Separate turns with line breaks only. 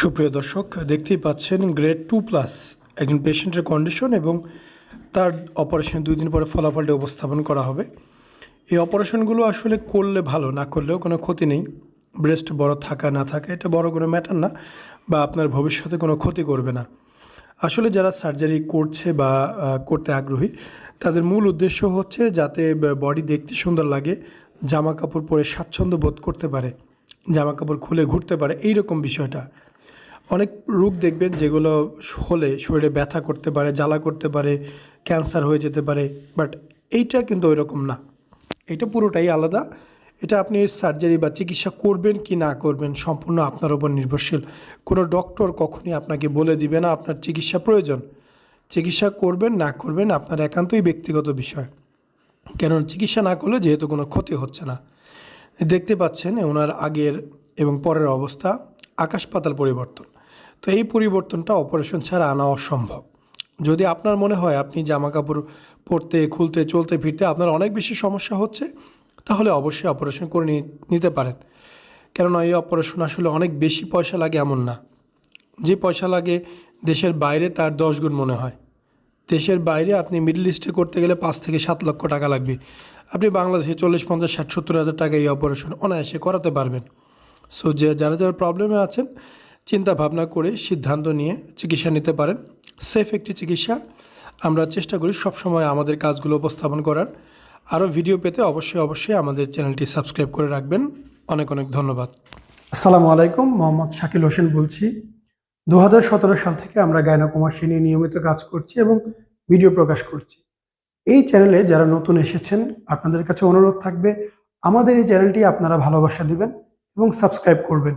সুপ্রিয় দর্শক, দেখতেই পাচ্ছেন গ্রেড টু প্লাস একজন পেশেন্টের কন্ডিশন এবং তার অপারেশন দুই দিন পরে ফলাফলটি উপস্থাপন করা হবে। এই অপারেশনগুলো আসলে করলে ভালো, না করলেও কোনো ক্ষতি নেই। ব্রেস্ট বড় থাকা, না থাকা, এটা বড় কোনো ম্যাটার না বা আপনার ভবিষ্যতে কোনো ক্ষতি করবে না। আসলে যারা সার্জারি করছে বা করতে আগ্রহী, তাদের মূল উদ্দেশ্য হচ্ছে যাতে বডি দেখতে সুন্দর লাগে, জামা কাপড় পরে স্বাচ্ছন্দ্য বোধ করতে পারে, জামা কাপড় খুলে ঘুরতে পারে এই রকম বিষয়টা। অনেক রোগ দেখবেন যেগুলো হলে শরীরে ব্যথা করতে পারে, জ্বালা করতে পারে, ক্যান্সার হয়ে যেতে পারে, বাট এইটা কিন্তু ওই রকম না। এটা পুরোটাই আলাদা। এটা আপনি সার্জারি বা চিকিৎসা করবেন কি না করবেন সম্পূর্ণ আপনার উপর নির্ভরশীল। কোনো ডক্টর কখনই আপনাকে বলে দিবে না আপনার চিকিৎসা প্রয়োজন। চিকিৎসা করবেন না করবেন আপনার একান্তই ব্যক্তিগত বিষয়। কেন চিকিৎসা না করলে যেহেতু কোনো ক্ষতি হচ্ছে না। দেখতে পাচ্ছেন ওনার আগের এবং পরের অবস্থা, আকাশ পাতাল পরিবর্তন। তো এই পরিবর্তনটা অপারেশন ছাড়া আনা অসম্ভব। যদি আপনার মনে হয় আপনি জামা কাপড় পরতে, খুলতে, চলতে, ফিরতে আপনার অনেক বেশি সমস্যা হচ্ছে, তাহলে অবশ্যই অপারেশন করে নিতে পারেন। কেননা এই অপারেশন আসলে অনেক বেশি পয়সা লাগে এমন না। যে পয়সা লাগে দেশের বাইরে তার দশ গুণ মনে হয়। দেশের বাইরে আপনি মিডল ইস্টে করতে গেলে পাঁচ থেকে সাত লক্ষ টাকা লাগবে। আপনি বাংলাদেশে চল্লিশ, পঞ্চাশ, ষাট, সত্তর হাজার টাকা এই অপারেশন অনায়াসে করাতে পারবেন। সো যে যারা যারা প্রবলেমে আছেন চিন্তা ভাবনা করে সিদ্ধান্ত নিয়ে চিকিৎসা নিতে পারেন। সেফ একটি চিকিৎসা। আমরা চেষ্টা করি সবসময় আমাদের কাজগুলো উপস্থাপন করার। আরও ভিডিও পেতে অবশ্যই অবশ্যই আমাদের চ্যানেলটি সাবস্ক্রাইব করে রাখবেন। অনেক অনেক ধন্যবাদ। আসসালামু আলাইকুম, মোহাম্মদ শাকিল হোসেন বলছি। দু হাজার সতেরো সাল থেকে আমরা গায়নাকুমাসী নিয়ে নিয়মিত কাজ করছি এবং ভিডিও প্রকাশ করছি। এই চ্যানেলে যারা নতুন এসেছেন, আপনাদের কাছে অনুরোধ থাকবে, আমাদের এই চ্যানেলটি আপনারা ভালোবাসা দিবেন এবং সাবস্ক্রাইব করবেন।